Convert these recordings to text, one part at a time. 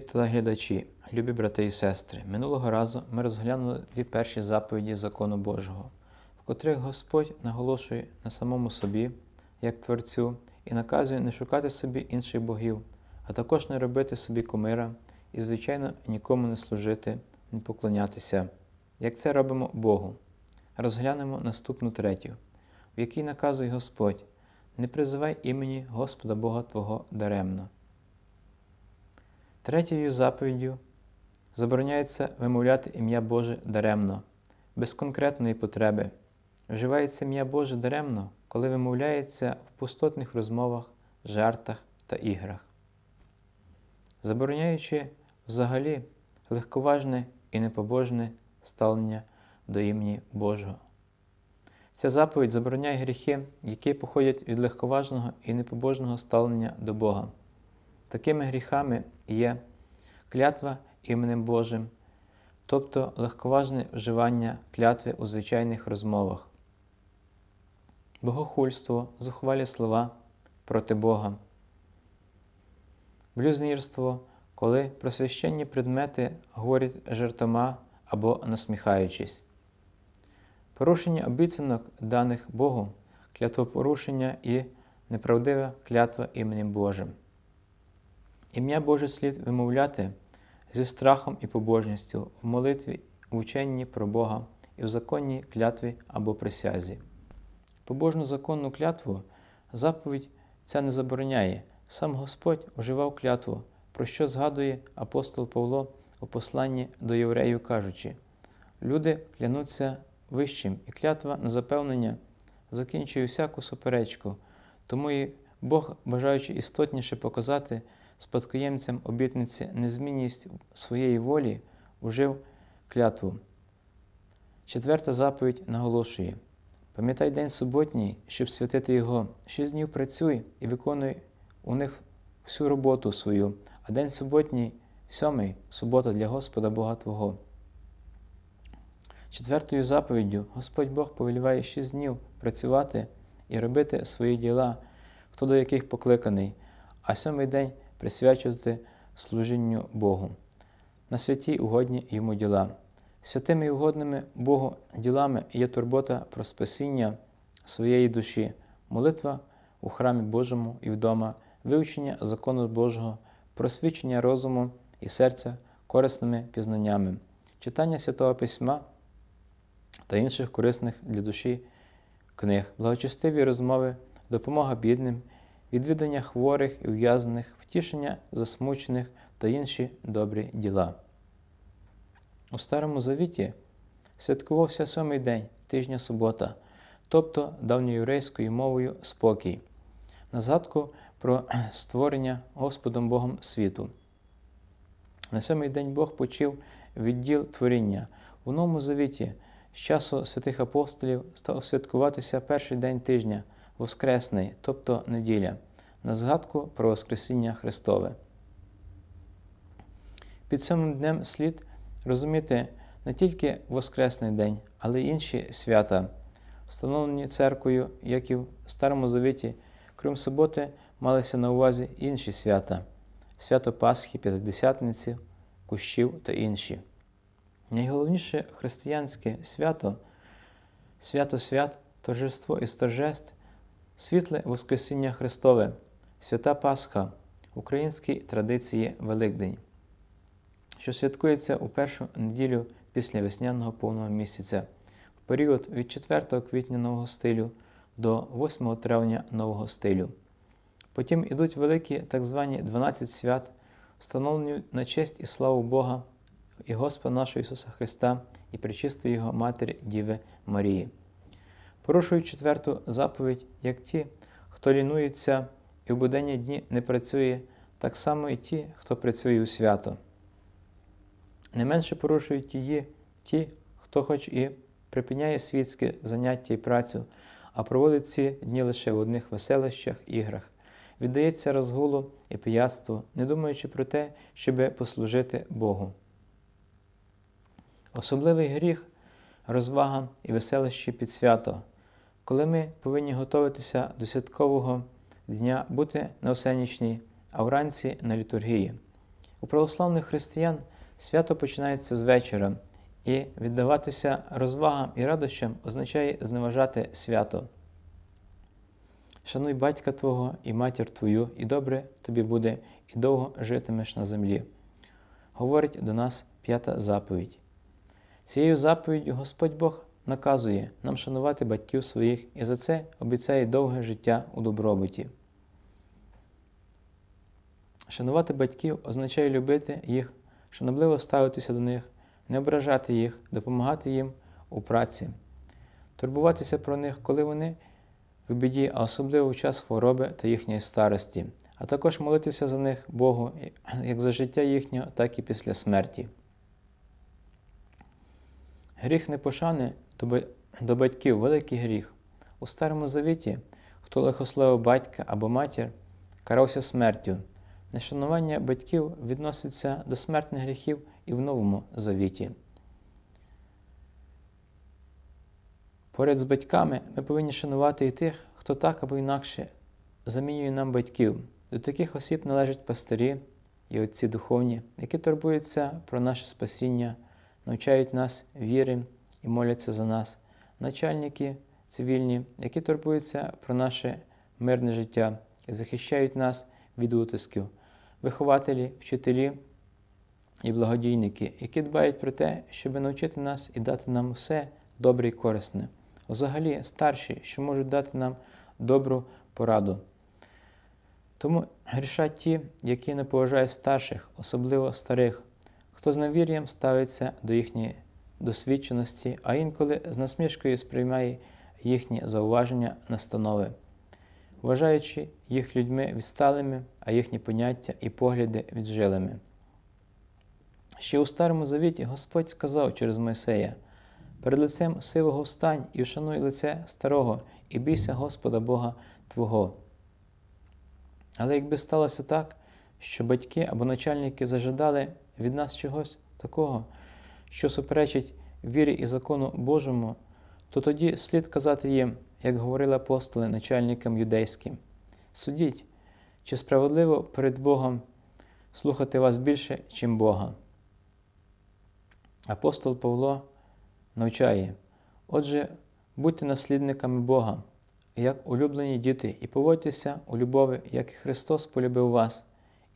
Телеглядачі, любі брати і сестри, минулого разу ми розглянули дві перші заповіді закону Божого, в котрих Господь наголошує на самому собі, як Творцю, і наказує не шукати собі інших богів, а також не робити собі кумира і, звичайно, нікому не служити, не поклонятися, як це робимо Богу. Розглянемо наступну третю, в якій наказує Господь: не призивай імені Господа Бога Твого даремно. Третьою заповіддю забороняється вимовляти ім'я Боже даремно, без конкретної потреби. Вживається ім'я Боже даремно, коли вимовляється в пустотних розмовах, жартах та іграх. Забороняючи взагалі легковажне і непобожне ставлення до імені Божого. Ця заповідь забороняє гріхи, які походять від легковажного і непобожного ставлення до Бога. Такими гріхами є клятва іменем Божим, тобто легковажне вживання клятви у звичайних розмовах, богохульство, зухвалі слова проти Бога, блюзнірство, коли про священні предмети говорять жартома або насміхаючись, порушення обіцянок даних Богу, клятвопорушення і неправдива клятва іменем Божим. Ім'я Боже слід вимовляти зі страхом і побожністю в молитві, в ученні про Бога і в законній клятві або присязі. Побожну законну клятву заповідь ця не забороняє. Сам Господь вживав клятву, про що згадує апостол Павло у посланні до євреїв, кажучи: люди клянуться вищим, і клятва на запевнення закінчує всяку суперечку, тому і Бог, бажаючи істотніше показати спадкоємцям обітниці незмінність своєї волі, ужив клятву. Четверта заповідь наголошує: пам'ятай день суботній, щоб святити його, шість днів працюй і виконуй у них всю роботу свою, а день суботній, сьомий субота для Господа Бога Твого. Четвертою заповіддю Господь Бог повеліває шість днів працювати і робити свої діла, хто до яких покликаний, а сьомий день присвячувати служінню Богу, на святі угодні йому діла. Святими і угодними Богу ділами є турбота про спасіння своєї душі, молитва у храмі Божому і вдома, вивчення закону Божого, просвічення розуму і серця корисними пізнаннями, читання Святого Письма та інших корисних для душі книг, благочестиві розмови, допомога бідним відвідання хворих і ув'язнених, втішення засмучених та інші добрі діла. У Старому Завіті святкувався сьомий день тижня субота, тобто давньоєврейською мовою спокій, на згадку про створення Господом Богом світу. На сьомий день Бог почив відділ творіння. У Новому Завіті з часу святих апостолів став святкуватися перший день тижня. Воскресний, тобто неділя, на згадку про Воскресіння Христове. Під цим днем слід розуміти не тільки Воскресний день, але й інші свята, встановлені церквою, як і в Старому Завіті, крім суботи, малися на увазі інші свята свято Пасхи, П'ятидесятниці, Кущів та інші. Найголовніше християнське свято свято свят, торжество із торжеств Світле Воскресіння Христове, Свята Пасха, українській традиції Великдень, що святкується у першу неділю після весняного повного місяця, в період від 4 квітня нового стилю до 8 травня нового стилю. Потім ідуть великі так звані 12 свят, встановлені на честь і славу Бога і Господа нашого Ісуса Христа і причистої Його Матері Діви Марії порушують четверту заповідь, як ті, хто лінується і в буденні дні не працює, так само і ті, хто працює у свято. Не менше порушують її ті, хто хоч і припиняє світське заняття і працю, а проводить ці дні лише в одних веселищах, іграх, віддається розгулу і пияцтву, не думаючи про те, щоби послужити Богу. Особливий гріх розвага і веселище під свято коли ми повинні готуватися до святкового дня бути на осеннічній, а вранці на літургії. У православних християн свято починається з вечора, і віддаватися розвагам і радощам означає зневажати свято. Шануй батька Твого і матір Твою, і добре тобі буде, і довго житимеш на землі. Говорить до нас п'ята заповідь. Цією заповіддю Господь Бог наказує нам шанувати батьків своїх і за це обіцяє довге життя у добробуті. Шанувати батьків означає любити їх, шанобливо ставитися до них, не ображати їх, допомагати їм у праці, турбуватися про них, коли вони в біді, а особливо в час хвороби та їхньої старості, а також молитися за них Богу як за життя їхнього, так і після смерті. Гріх непошани до батьків великий гріх. У Старому Завіті, хто лихословив батька або матір, карався смертю. Нешанування батьків відноситься до смертних гріхів і в Новому Завіті. Поряд з батьками ми повинні шанувати і тих, хто так або інакше замінює нам батьків. До таких осіб належать пастирі і отці духовні, які турбуються про наше спасіння, навчають нас віри і моляться за нас, начальники цивільні, які турбуються про наше мирне життя і захищають нас від утисків, вихователі, вчителі і благодійники, які дбають про те, щоб навчити нас і дати нам все добре і корисне. Взагалі, старші, що можуть дати нам добру пораду. Тому грішать ті, які не поважають старших, особливо старих, хто з невір'ям ставиться до їхньої досвідченості, а інколи з насмішкою сприймає їхні зауваження, настанови, вважаючи їх людьми відсталими, а їхні поняття і погляди віджилими. Ще у Старому Завіті Господь сказав через Мойсея: перед лицем сивого встань і вшануй лице старого, і бійся Господа Бога Твого. Але якби сталося так, що батьки або начальники зажадали від нас чогось такого, що суперечить вірі і закону Божому, то тоді слід казати їм, як говорили апостоли начальникам юдейським: судіть, чи справедливо перед Богом слухати вас більше, чим Бога. Апостол Павло навчає, отже, будьте наслідниками Бога, як улюблені діти, і поводьтеся у любові, як і Христос полюбив вас,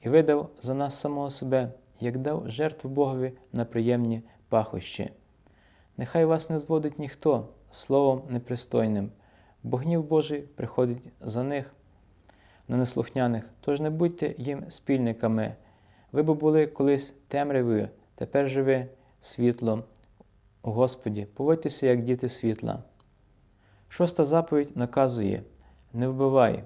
і видав за нас самого себе, як дав жертву Богові на приємні пахощі. Нехай вас не зводить ніхто словом непристойним, бо гнів Божий приходить за них, на неслухняних, тож не будьте їм спільниками. Ви б були колись темрявою, тепер же ви світлом у Господі, поводьтеся, як діти світла. Шоста заповідь наказує не вбивай.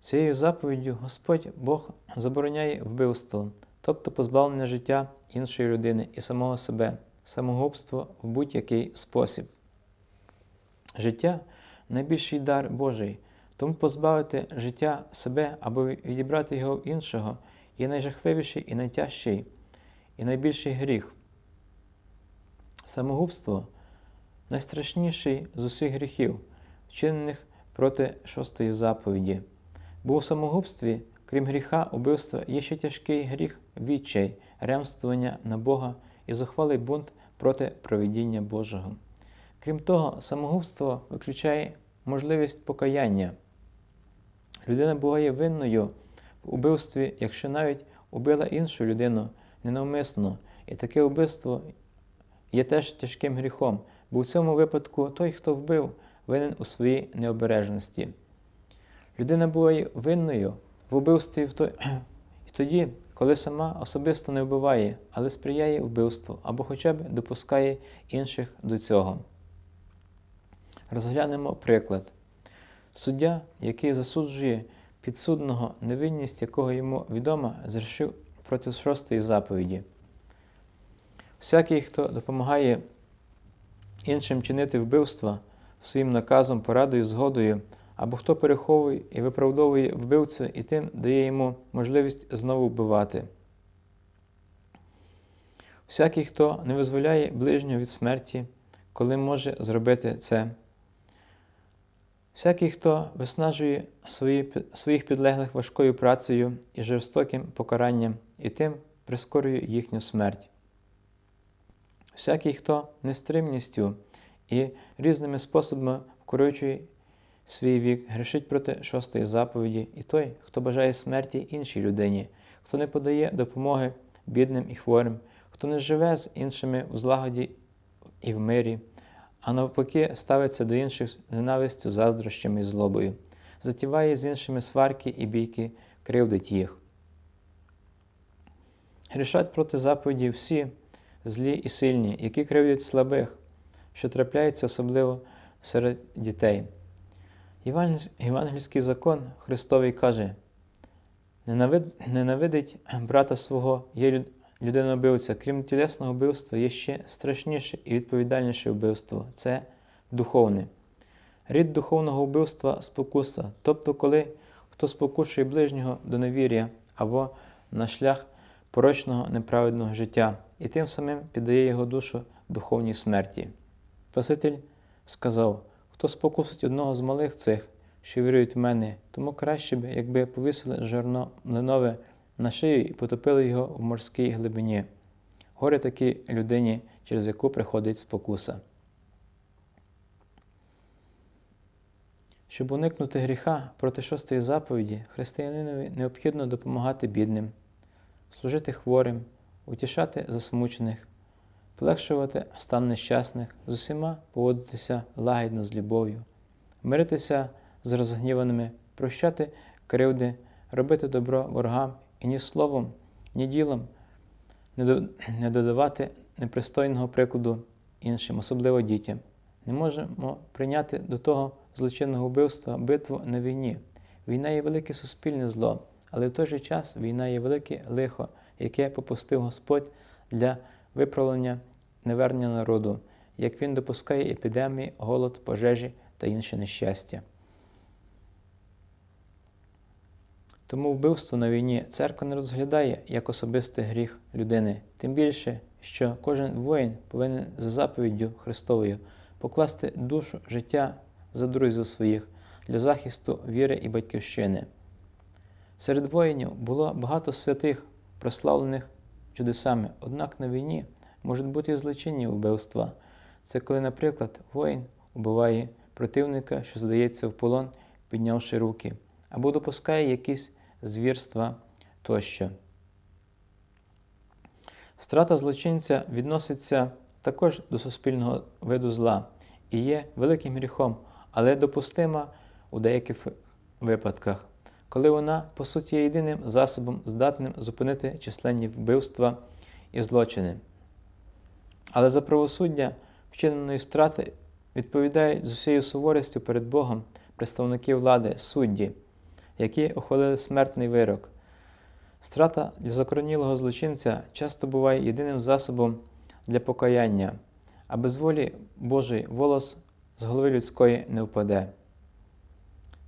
Цією заповіддю Господь Бог забороняє вбивство, тобто позбавлення життя іншої людини і самого себе, самогубство в будь-який спосіб. Життя найбільший дар Божий, тому позбавити життя себе або відібрати його в іншого є найжахливіший і найтяжчий, і найбільший гріх. Самогубство найстрашніший з усіх гріхів, вчинених проти шостої заповіді. Бо у самогубстві, крім гріха, убивства, є ще тяжкий гріх, відчай, ремствування на Бога і зухвалий бунт проти проведіння Божого. Крім того, самогубство виключає можливість покаяння. Людина буває винною в убивстві, якщо навіть убила іншу людину ненавмисно, і таке вбивство є теж тяжким гріхом, бо в цьому випадку той, хто вбив, винен у своїй необережності. Людина буває винною в убивстві в той... і тоді, коли сама особисто не вбиває, але сприяє вбивству або хоча б допускає інших до цього. Розглянемо приклад. Суддя, який засуджує підсудного, невинність якого йому відома, зрішив проти шостої заповіді. Всякий, хто допомагає іншим чинити вбивства своїм наказом, порадою, згодою, або хто переховує і виправдовує вбивцю і тим дає йому можливість знову вбивати. Всякий, хто не визволяє ближнього від смерті, коли може зробити це. Всякий, хто виснажує свої, своїх підлеглих важкою працею і жорстоким покаранням і тим прискорює їхню смерть. Всякий, хто нестримністю і різними способами вкорочує свій вік, грішить проти шостої заповіді, і той, хто бажає смерті іншій людині, хто не подає допомоги бідним і хворим, хто не живе з іншими в злагоді і в мирі, а навпаки ставиться до інших з ненавистю, заздрощами і злобою, затіває з іншими сварки і бійки, кривдить їх. Грішать проти заповіді всі злі і сильні, які кривдять слабих, що трапляється особливо серед дітей. Євангельський закон Христовий каже: ненавидить брата свого є людинобивця, крім тілесного вбивства, є ще страшніше і відповідальніше вбивство це духовне. Рід духовного вбивства спокуса, тобто, коли хто спокушує ближнього до невір'я або на шлях порочного неправедного життя і тим самим піддає його душу духовній смерті. Спаситель сказав: хто спокусить одного з малих цих, що вірують в мене, тому краще б, якби повісили жорно млинове на шию і потопили його в морській глибині. Горе такій людині, через яку приходить спокуса. Щоб уникнути гріха проти шостої заповіді, християнинові необхідно допомагати бідним, служити хворим, утішати засмучених, полегшувати стан нещасних, з усіма поводитися лагідно з любов'ю, миритися з розгніваними, прощати кривди, робити добро ворогам і ні словом, ні ділом не додавати непристойного прикладу іншим, особливо дітям. Не можемо прийняти до того злочинного вбивства битву на війні. Війна є велике суспільне зло, але в той же час війна є велике лихо, яке попустив Господь для виправлення невернення народу, як він допускає епідемії, голод, пожежі та інші нещастя. Тому вбивство на війні церква не розглядає як особистий гріх людини, тим більше, що кожен воїн повинен за заповіддю Христовою покласти душу життя за друзів своїх для захисту віри і батьківщини. Серед воїнів було багато святих, прославлених чудесами, однак на війні можуть бути і злочинні вбивства. Це коли, наприклад, воїн убиває противника, що здається в полон, піднявши руки, або допускає якісь звірства тощо. Страта злочинця відноситься також до суспільного виду зла і є великим гріхом, але допустима у деяких випадках, коли вона, по суті, є єдиним засобом, здатним зупинити численні вбивства і злочини. Але за правосуддя вчиненої страти відповідають з усією суворістю перед Богом представники влади, судді які ухвалили смертний вирок. Страта для закоренілого злочинця часто буває єдиним засобом для покаяння, а без волі Божий волос з голови людської не впаде.